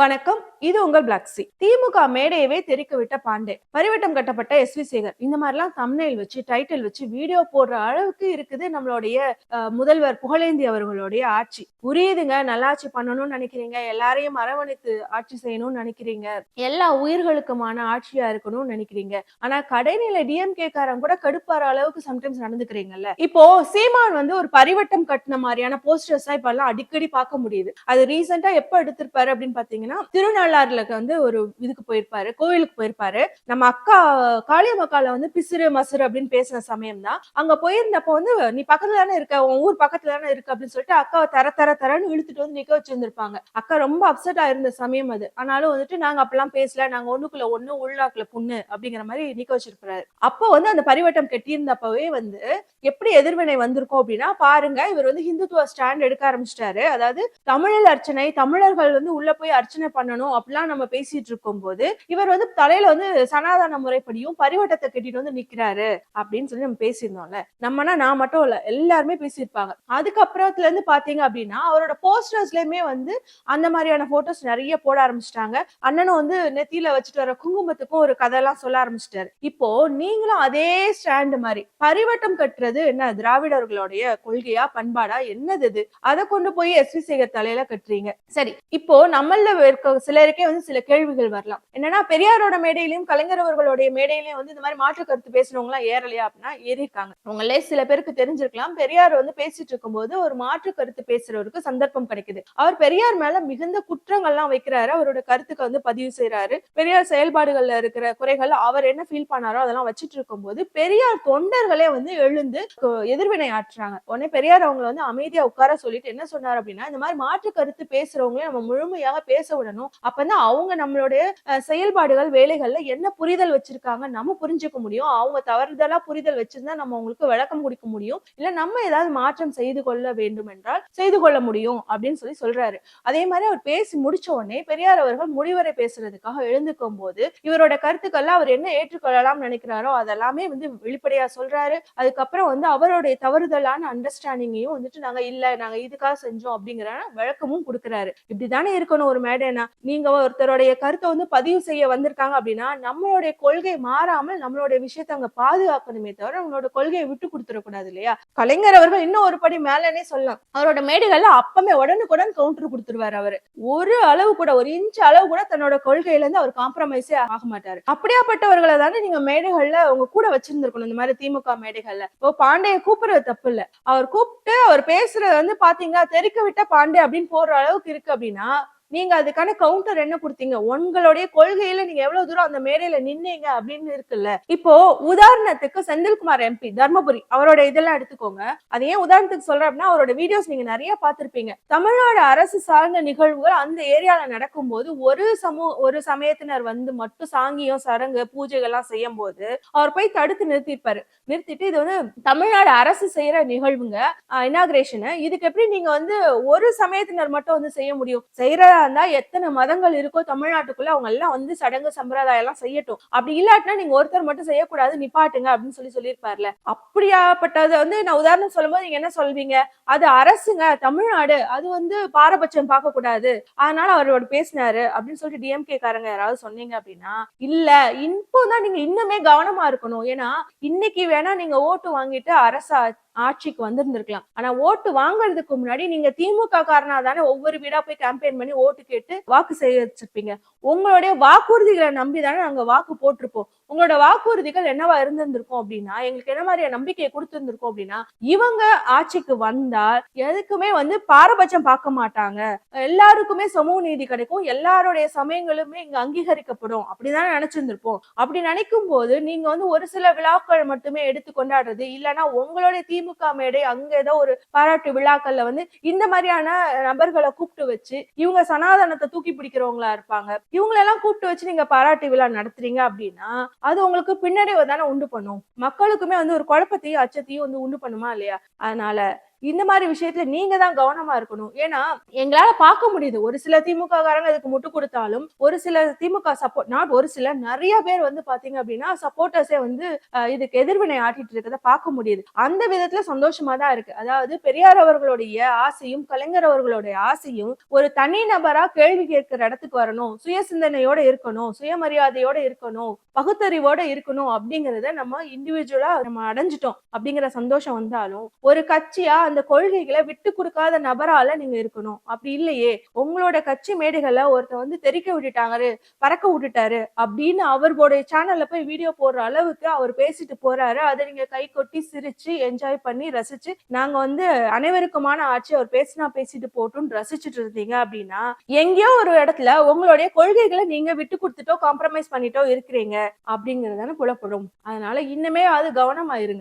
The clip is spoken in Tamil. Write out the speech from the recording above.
வணக்கம். இது உங்கள் பிளாக்ஸி திமுக மேடையவே தெரிக்க விட்ட பாண்டே. பரிவட்டம் கட்டப்பட்ட எஸ் வி சேகர். இந்த மாதிரிலாம் தம்னைல் வச்சு டைட்டில் வச்சு வீடியோ போடுற அளவுக்கு இருக்குது நம்மளுடைய முதல்வர் புகழேந்தி அவர்களுடைய ஆட்சி. புரியுதுங்க. நல்லாட்சி பண்ணணும்னு நினைக்கிறீங்க. எல்லாரையும் அரவணைத்து ஆட்சி செய்யணும்னு நினைக்கிறீங்க. எல்லா உயிர்களுக்குமான ஆட்சியா இருக்கணும்னு நினைக்கிறீங்க. ஆனா கடைநிலை டிஎம்கே காரன் கூட கடுப்பாற அளவுக்கு சம்டைம்ஸ் நடந்துக்கிறீங்கல்ல. இப்போ சீமான் வந்து ஒரு பரிவட்டம் கட்டின மாதிரியான போஸ்டர்ஸ் இப்ப எல்லாம் அடிக்கடி பார்க்க முடியுது. அது ரீசெண்டா எப்ப எடுத்திருப்பாரு அப்படின்னு பாத்தீங்கன்னா திருநள்ளாறுல வந்து ஒரு இதுக்கு போயிருப்பாரு கோவிலுக்கு போயிருப்பாரு. நம்ம அக்கா காளியம்மக்கால வந்து பிசுறு மசுறு அப்படின்னு பேசின சமயம் தான் அங்க போயிருந்தப்போ வந்து நீ பக்கத்துல தானே இருக்க உன் ஊர் பக்கத்துல தானே இருக்கு அப்படின்னு சொல்லிட்டு அக்காவை தர தர தரன்னு இழுத்துட்டு வந்து நிக்க வச்சிருந்திருப்பாங்க. அக்கா ரொம்ப அப்செட் ஆயிருந்த சமயம் அது. ஆனாலும் வந்துட்டு நாங்க அப்பெல்லாம் பேசல நாங்க ஒண்ணுக்குள்ள ஒண்ணு உள்நாக்குல புண்ணு அப்படிங்கிற மாதிரி நிக்க வச்சிருப்பாரு அப்போ வந்து அந்த பரிவட்டம் கட்டியிருந்தப்பவே வந்து எப்படி எதிர்வினை வந்திருக்கும் அப்படின்னா பாருங்க இவர் வந்து ஹிந்துத்துவ ஸ்டாண்ட் எடுக்க ஆரம்பிச்சிட்டாரு. அதாவது தமிழில் அர்ச்சனை தமிழர்கள் வந்து உள்ள போய் அர்ச்சனை பண்ணணும் அப்படிலாம் நம்ம பேசிட்டு இருக்கும் போது இவர் வந்து தலையில வந்து சனாதன முறைப்படியும் பரிவட்டத்தை கட்டிட்டு வந்து நிக்கிறாரு அப்படின்னு சொல்லி நம்ம பேசியிருந்தோம்ல. நம்மனா நான் மட்டும் இல்ல எல்லாருமே பேசியிருப்பாங்க. அதுக்கப்புறத்துல இருந்து பாத்தீங்க அப்படின்னா அவரோட போஸ்டர்ஸ்லயுமே வந்து அந்த மாதிரியான போட்டோஸ் நிறைய போட ஆரம்பிச்சிட்டாங்க. அண்ணனும் வந்து நெத்தியில வச்சுட்டு வர குங்குமத்துக்கும் ஒரு கதையெல்லாம் சொல்ல ஆரம்பிச்சிட்டாரு. இப்போ நீங்களும் அதே ஸ்டாண்ட் மாதிரி பரிவட்டம் கட்டுறது என்ன? திராவிடர்களுடைய கொள்கையா பண்பாடா? என்னது இது? அதை கொண்டு போய் எஸ். வி சேகர் தலையில கட்டுறீங்க. சரி இப்போ நம்மள இருக்க சிலருக்கே வந்து சில கேள்விகள் வரலாம். என்னன்னா பெரியாரோட மேடையிலையும் கலைஞர் அவர்களுடைய மேடையிலையும் வந்து இந்த மாதிரி மாற்று கருத்து பேசுறவங்க எல்லாம் ஏறலையா அப்படின்னா ஏறிருக்காங்க அவங்களே சில பேருக்கு தெரிஞ்சிருக்கலாம். பெரியார் வந்து பேசிட்டு இருக்கும்போது ஒரு மாற்று கருத்து பேசுறவருக்கு சந்தர்ப்பம் கிடைக்குது. அவர் பெரியார் மேல மிகுந்த குற்றங்கள்லாம் வைக்கிறாரு. அவரோட கருத்துக்கு வந்து பதிவு செய்யறாரு பெரியார் செயல்பாடுகள்ல இருக்கிற குறைகள் அவர் என்ன ஃபீல் பண்ணாரோ அதெல்லாம் வச்சிட்டு இருக்கும்போது பெரியார் தொண்டர்களே வந்து எழுந்து எதிர்வினை ஆற்றுறாங்க. உடனே பெரியார் அவங்களை வந்து அமைதியா உட்கார சொல்லிட்டு என்ன சொன்னார் அப்படின்னா இந்த மாதிரி மாற்று கருத்து பேசுறவங்களே நம்ம முழுமையாக பேச விடணும் அப்பதான் அவங்க நம்மளுடைய செயல்பாடுகள் வேலைகள்ல என்ன புரிதல் வச்சிருக்காங்க நம்ம புரிஞ்சுக்க முடியும். அவங்க தவறுதலா புரிதல் வச்சிருந்தா நம்ம அவங்களுக்கு விளக்கம் கொடுக்க முடியும். இல்ல நம்ம ஏதாவது மாற்றம் செய்து கொள்ள வேண்டும் என்றால் செய்து கொள்ள முடியும் அப்படின்னு சொல்லி சொல்றாரு. அதே மாதிரி அவர் பேசி முடிச்ச உடனே பெரியார் அவர்கள் முடிவரை பேசுறதுக்காக எழுந்துக்கும் போது இவரோட கருத்துக்கள்ல அவர் என்ன ஏற்றுக்கொள்ளலாம் நினைக்கிறாரோ அதெல்லாமே வந்து வெளிப்படையா சொல்றாரு. அதுக்கப்புறம் வந்து அவருடைய தவறுதலான அண்டர்ஸ்டாண்டிங்கையும் வந்துட்டு நாங்க இல்ல நாங்க இதுக்காக செஞ்சோம் அப்படிங்கிற விளக்கமும் கொடுக்குறாரு. இப்படிதானே இருக்கணும் ஒரு மேடைனா நீங்க ஒருத்தருடைய கருத்தை வந்து பதிவு செய்ய வந்திருக்காங்க அப்படின்னா நம்மளுடைய கொள்கை மாறாமல் நம்மளுடைய விஷயத்தை அங்க பாதுகாக்கணுமே தவிர அவங்களோட கொள்கையை விட்டு கொடுத்துடக்கூடாது இல்லையா? கலைஞர் அவர்கள் இன்னும் ஒரு படி மேலனே சொல்லலாம். அவரோட மேடைகள்ல அப்பமே உடனுக்குடன் கவுண்டர் கொடுத்துருவாரு அவரு. ஒரு அளவு கூட ஒரு இன்ச் அளவு கூட தன்னோட கொள்கையில இருந்து அவர் காம்ப்ரமைஸே ஆக மாட்டாரு. அப்படியாப்பட்டவர்களை தானே நீங்க மேடைகள்ல உங்க கூட வச்சிருந்திருக்கணும் இந்த மாதிரி திமுக மேடைகள்ல. இப்போ பாண்டிய கூப்பிடுறது தப்பு இல்ல. அவர் கூப்பிட்டு அவர் பேசுறது வந்து பாத்தீங்கன்னா தெறிக்க விட்ட பாண்டே அப்படின்னு போற அளவுக்கு இருக்கு அப்படின்னா நீங்க அதுக்கான கவுண்டர் என்ன கொடுத்தீங்க? உங்களுடைய கொள்கையில நீங்க எவ்வளவு தூரம் அந்த மேடையில நின்னீங்க அப்படின்னு இருக்குல்ல. இப்போ உதாரணத்துக்கு செந்தில்குமார் எம்பி தர்மபுரி அவரோட இதெல்லாம் எடுத்துக்கோங்க. அது ஏன் உதாரணத்துக்கு சொல்றேன் அப்படின்னா அவரோட வீடியோஸ் நீங்க நிறைய பார்த்திருப்பீங்க. தமிழ்நாடு அரசு சார்ந்த நிகழ்வுகள் அந்த ஏரியால நடக்கும்போது ஒரு சமூக ஒரு சமயத்தினர் வந்து மட்டும் சாங்கியம் சடங்கு பூஜைகள்லாம் செய்யும் போது அவர் போய் தடுத்து நிறுத்திருப்பாரு நிறுத்திட்டு இது வந்து தமிழ்நாடு அரசு செய்யற நிகழ்வுங்க இனாகிரேஷன் இதுக்கு எப்படி நீங்க வந்து ஒரு சமயத்தினர் மட்டும் வந்து செய்ய முடியும்? செய்யற இருந்தா எத்தனை மதங்கள் இருக்கோ தமிழ்நாட்டுக்குள்ள அவங்க எல்லாம் வந்து சடங்கு சம்பிரதாயம் எல்லாம் செய்யட்டும். அப்படி இல்லாட்டினா நீங்க ஒருத்தர் மட்டும் செய்யக்கூடாது நிப்பாட்டுங்க அப்படின்னு சொல்லி சொல்லியிருப்பார்ல. அப்படியாப்பட்டதை வந்து நான் உதாரணம் சொல்லும்போது நீங்க என்ன சொல்வீங்க? அது அரசுங்க தமிழ்நாடு அது வந்து பாரபட்சம் பார்க்க கூடாது அதனால அவரோட பேசினாரு அப்படின்னு சொல்லிட்டு டிஎம்கே காரங்க யாராவது சொன்னீங்க அப்படின்னா இல்ல இப்போ தான் நீங்க இன்னுமே கவனமா இருக்கணும். ஏன்னா இன்னைக்கு வேணா நீங்க ஓட்டு வாங்கிட்டு அரசு ஆட்சிக்கு வந்திருந்திருக்கலாம். ஆனா ஓட்டு வாங்குறதுக்கு முன்னாடி நீங்க திமுக காரனா தானே ஒவ்வொரு வீடா போய் கேம்பெயின் பண்ணி ஓட்டு கேட்டு வாக்கு செய்ய வச்சிருப்பீங்க உங்களுடைய வாக்குறுதிகளை நம்பி தானே நாங்க வாக்கு போட்டிருப்போம். உங்களோட வாக்குறுதிகள் என்னவா இருந்திருந்திருக்கும் அப்படின்னா எங்களுக்கு என்ன மாதிரியான நம்பிக்கையை கொடுத்திருந்திருக்கும் அப்படின்னா இவங்க ஆட்சிக்கு வந்தால் எதுக்குமே வந்து பாரபட்சம் பார்க்க மாட்டாங்க. எல்லாருக்குமே சமூக நீதி கிடைக்கும். எல்லாருடைய சமயங்களுமே இங்க அங்கீகரிக்கப்படும். அப்படிதான் நினைச்சிருந்திருப்போம். அப்படி நினைக்கும் போது நீங்க வந்து ஒரு சில விழாக்கள் மட்டுமே எடுத்து கொண்டாடுறது இல்லைன்னா உங்களுடைய திமுக மேடை அங்க ஏதோ ஒரு பாராட்டு விழாக்கள்ல வந்து இந்த மாதிரியான நபர்களை கூப்பிட்டு வச்சு இவங்க சனாதனத்தை தூக்கி பிடிக்கிறவங்களா இருப்பாங்க. இவங்களெல்லாம் கூப்பிட்டு வச்சு நீங்க பாராட்டு விழா நடத்துறீங்க அப்படின்னா அது உங்களுக்கு பின்னடைவை தானே உண்டு பண்ணும். மக்களுக்குமே வந்து ஒரு குழப்பத்தையும் அச்சத்தையும் வந்து உண்டு பண்ணுமா இல்லையா? அதனால இந்த மாதிரி விஷயத்துல நீங்க தான் கவனமா இருக்கணும். ஏன்னா எங்களால பார்க்க முடியுது. ஒரு சில திமுக காரங்க இதுக்கு முட்டு கொடுத்தாலும் ஒரு சில திமுக சப்போர்ட் நாட் ஒரு சில நிறைய பேர் வந்து பாத்தீங்க அப்படின்னா சப்போர்ட்டர்ஸே வந்து இதுக்கு எதிர்வினை ஆட்டிட்டு இருக்கிறத பார்க்க முடியுது. அந்த விதத்துல சந்தோஷமா தான் இருக்கு. அதாவது பெரியார் அவர்களுடைய ஆசையும் கலைஞர் அவர்களுடைய ஆசையும் ஒரு தனி நபரா கேள்வி கேட்கிற இடத்துக்கு வரணும். சுய சிந்தனையோட இருக்கணும். சுயமரியாதையோட இருக்கணும். பகுத்தறிவோட இருக்கணும் அப்படிங்கறத நம்ம இண்டிவிஜுவலா நம்ம அடைஞ்சிட்டோம் அப்படிங்கிற சந்தோஷம் வந்தாலும் ஒரு கட்சியா அந்த கொள்கைகளை விட்டு கொடுக்காத நபரால நீங்க இருக்கணும். அப்படி இல்லையே. உங்களோட கட்சி மேடைகள்ல ஒருத்தர் வந்து தெரிக்க விட்டுட்டாங்க பறக்க விட்டுட்டாரு அப்படின்னு அவருடைய சேனல்ல போய் வீடியோ போடுற அளவுக்கு அவர் பேசிட்டு போறாரு. அதை நீங்க கை கொட்டி சிரிச்சு என்ஜாய் பண்ணி ரசிச்சு நாங்க வந்து அனைவருக்குமான ஆட்சி அவர் பேசினா பேசிட்டு போட்டுன்னு ரசிச்சுட்டு இருந்தீங்க அப்படின்னா எங்கேயோ ஒரு இடத்துல உங்களுடைய கொள்கைகளை நீங்க விட்டு கொடுத்துட்டோ காம்ப்ரமைஸ் பண்ணிட்டோ இருக்கிறீங்க அப்படிங்கறதான புலப்படும். அதனால இன்னுமே அது கவனமா இருங்க.